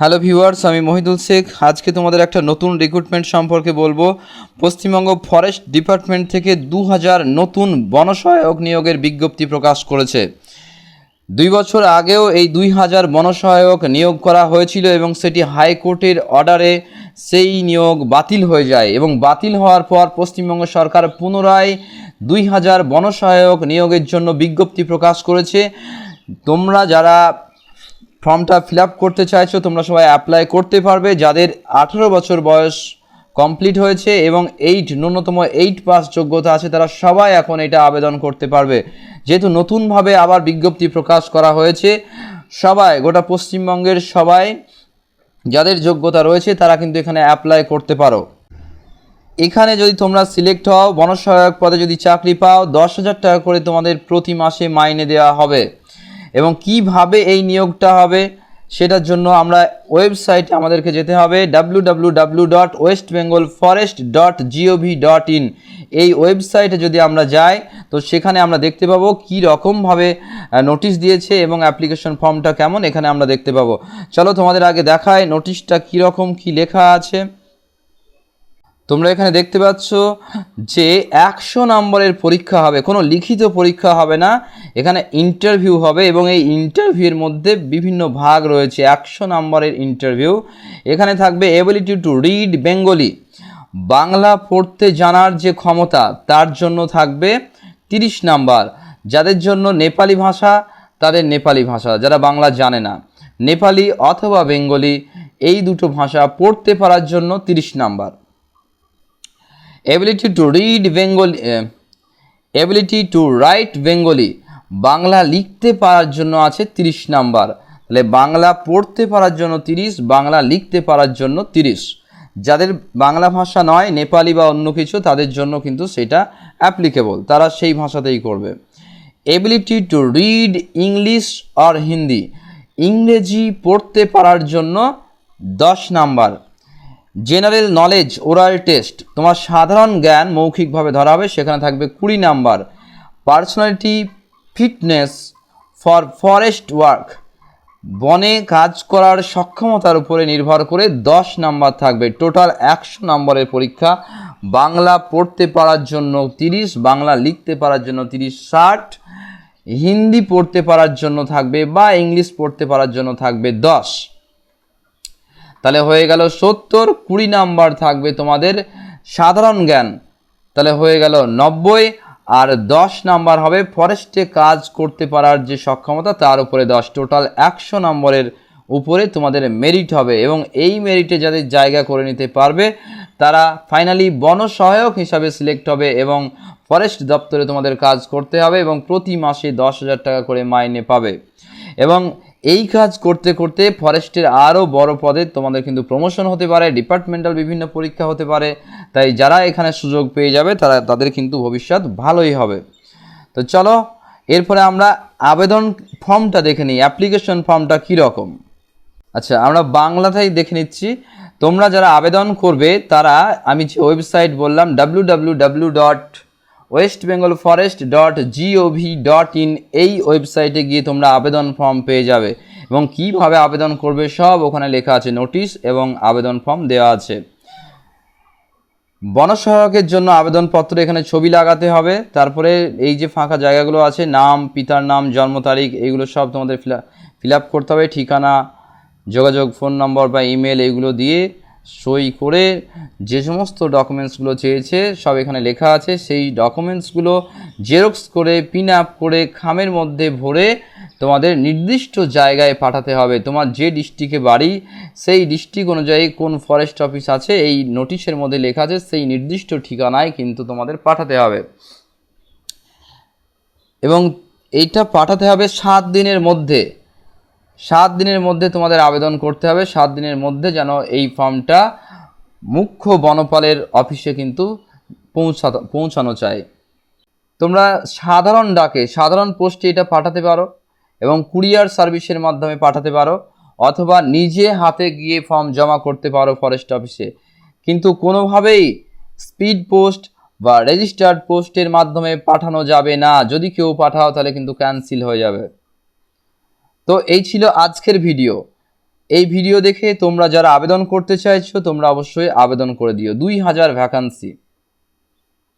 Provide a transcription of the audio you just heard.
Hello viewers আমি মহিদুল শেখ। আজকে তোমাদের একটা নতুন রিক্রুটমেন্ট সম্পর্কে বলব। পশ্চিমবঙ্গ ফরেস্ট ডিপার্টমেন্ট থেকে দু হাজার নতুন বনসহায়ক নিয়োগের বিজ্ঞপ্তি প্রকাশ করেছে। দুই বছর আগেও এই দুই হাজার বনসহায়ক নিয়োগ করা হয়েছিল এবং সেটি হাইকোর্টের অর্ডারে সেই নিয়োগ বাতিল হয়ে যায় এবং বাতিল হওয়ার পর পশ্চিমবঙ্গ সরকার পুনরায় দুই হাজার বনসহায়ক নিয়োগের জন্য বিজ্ঞপ্তি প্রকাশ করেছে। তোমরা যারা ফর্মটা ফিল আপ করতে চাইছো, তোমরা সবাই অ্যাপ্লাই করতে পারবে। যাদের আঠেরো বছর বয়স কমপ্লিট হয়েছে এবং এইট ন্যূনতম এইট পাস যোগ্যতা আছে, তারা সবাই এখন এটা আবেদন করতে পারবে। যেহেতু নতুনভাবে আবার বিজ্ঞপ্তি প্রকাশ করা হয়েছে, সবাই, গোটা পশ্চিমবঙ্গের সবাই, যাদের যোগ্যতা রয়েছে, তারা কিন্তু এখানে অ্যাপ্লাই করতে পারো। এখানে যদি তোমরা সিলেক্ট হও, বনসহায়ক পদে যদি চাকরি পাও, দশ হাজার টাকা করে তোমাদের প্রতি মাসে মাইনে দেওয়া হবে। এবং কীভাবে এই নিয়োগটা হবে সেটার জন্য আমরা ওয়েবসাইটে আমাদেরকে যেতে হবে W W W dot west Bengal forest dot gov dot in এই ওয়েবসাইটে যদি আমরা যাই, তো সেখানে আমরা দেখতে পাবো কী রকমভাবে নোটিশ দিয়েছে এবং অ্যাপ্লিকেশন ফর্মটা কেমন, এখানে আমরা দেখতে পাবো। চলো তোমাদের আগে দেখায় নোটিশটা কীরকম, কী লেখা আছে। তোমরা এখানে দেখতে পাচ্ছ যে একশো নম্বরের পরীক্ষা হবে, কোনো লিখিত পরীক্ষা হবে না। এখানে ইন্টারভিউ হবে এবং এই ইন্টারভিউয়ের মধ্যে বিভিন্ন ভাগ রয়েছে, একশো নম্বরের ইন্টারভিউ এখানে থাকবে ability to read Bengali Bangla পড়তে জানার যে ক্ষমতা, তার জন্য থাকবে তিরিশ নাম্বার। যাদের জন্য নেপালি ভাষা, তাদের নেপালি ভাষা, যারা বাংলা জানে না। নেপালি অথবা বেঙ্গলি, এই দুটো ভাষা পড়তে পারার জন্য তিরিশ number. Ability to read Bengali ability to write Bengali Bangla লিখতে পারার জন্য আছে তিরিশ নাম্বার। তাহলে বাংলা পড়তে পারার জন্য তিরিশ, বাংলা লিখতে পারার জন্য তিরিশ। যাদের বাংলা ভাষা নয়, নেপালি বা অন্য কিছু, তাদের জন্য কিন্তু সেটা অ্যাপ্লিকেবল তারা সেই ভাষাতেই করবে। এবিলিটি টু রিড ইংলিশ আর হিন্দি ইংরেজি পড়তে পারার জন্য দশ number. General knowledge, oral test. তোমার সাধারণ জ্ঞান মৌখিকভাবে ধরা হবে, সেখানে থাকবে কুড়ি number. Personality, fitness for forest work. বনে কাজ করার সক্ষমতার উপরে নির্ভর করে দশ নাম্বার থাকবে। টোটাল একশো নম্বরের পরীক্ষা। বাংলা পড়তে পারার জন্য তিরিশ, বাংলা লিখতে পারার জন্য তিরিশ, ষাট। হিন্দি পড়তে পারার জন্য থাকবে বা ইংলিশ পড়তে পারার জন্য থাকবে দশ। তাহলে হয়ে গেল সত্তর, কুড়ি নাম্বার থাকবে তোমাদের সাধারণ জ্ঞান। তাহলে হয়ে গেল নব্বই, আর দশ নাম্বার হবে ফরেস্টে কাজ করতে পারার যে সক্ষমতা, তার উপরে দশ। টোটাল একশো নম্বরের উপরে তোমাদের মেরিট হবে এবং এই মেরিটে যাদের জায়গা করে নিতে পারবে, তারা ফাইনালি বনসহায়ক হিসাবে সিলেক্ট হবে এবং ফরেস্ট দপ্তরে তোমাদের কাজ করতে হবে এবং প্রতি মাসে দশ হাজার টাকা করে মাইনে পাবে। এবং এই কাজ করতে করতে ফরেস্টের আরও বড় পদে তোমাদের কিন্তু প্রমোশন হতে পারে ডিপার্টমেন্টাল বিভিন্ন পরীক্ষা হতে পারে। তাই যারা এখানে সুযোগ পেয়ে যাবে, তারা, তাদের কিন্তু ভবিষ্যৎ ভালোই হবে। তো চলো, এরপরে আমরা আবেদন ফর্মটা দেখে নিই। অ্যাপ্লিকেশন ফর্মটা কীরকম আচ্ছা আমরা বাংলাতেই দেখে নিচ্ছি। তোমরা যারা আবেদন করবে, তারা, আমি যে ওয়েবসাইট বললাম W W W dot west Bengal forest dot gov dot in এই ওয়েবসাইটে গিয়ে তোমরা আবেদন ফর্ম পেয়ে যাবে। এবং কীভাবে আবেদন করবে সব ওখানে লেখা আছে নোটিশ এবং আবেদন ফর্ম দেওয়া আছে। বনসহায়কের জন্য আবেদনপত্র এখানে ছবি লাগাতে হবে। তারপরে এই যে ফাঁকা জায়গাগুলো আছে, নাম, পিতার নাম, জন্ম তারিখ এইগুলো সব তোমাদের ফিল আপ করতে হবে। ঠিকানা, যোগাযোগ ফোন নম্বর বা ইমেল এইগুলো দিয়ে সই করে যে সমস্ত ডকুমেন্টসগুলো চেয়েছে, সব এখানে লেখা আছে। সেই ডকুমেন্টসগুলো জেরক্স করে পিন আপ করে, খামের মধ্যে ভরে তোমাদের নির্দিষ্ট জায়গায় পাঠাতে হবে। তোমার যে ডিস্ট্রিক্টে বাড়ি, সেই ডিস্ট্রিক্ট অনুযায়ী কোন ফরেস্ট অফিস আছে, এই নোটিশের মধ্যে লেখা আছে, সেই নির্দিষ্ট ঠিকানায় কিন্তু তোমাদের পাঠাতে হবে। এবং এইটা পাঠাতে হবে সাত দিনের মধ্যে। সাত দিনের মধ্যে তোমাদের আবেদন করতে হবে। সাত দিনের মধ্যে যেন এই ফর্মটা মুখ্য বনপালের অফিসে কিন্তু পৌঁছাতে পৌঁছানো চাই। তোমরা সাধারণ ডাকে, সাধারণ পোস্টে এটা পাঠাতে পারো এবং কুরিয়ার সার্ভিসের মাধ্যমে পাঠাতে পারো অথবা নিজে হাতে গিয়ে ফর্ম জমা করতে পারো ফরেস্ট অফিসে। কিন্তু কোনোভাবেই স্পিড পোস্ট বা রেজিস্টার্ড পোস্টের মাধ্যমে পাঠানো যাবে না। যদি কেউ পাঠাও তাহলে কিন্তু ক্যান্সেল হয়ে যাবে। তো এই ছিল আজকের ভিডিও। এই ভিডিও দেখে তোমরা যারা আবেদন করতে চাইছো, তোমরা অবশ্যই আবেদন করে দিও। দুই হাজার ভ্যাকান্সি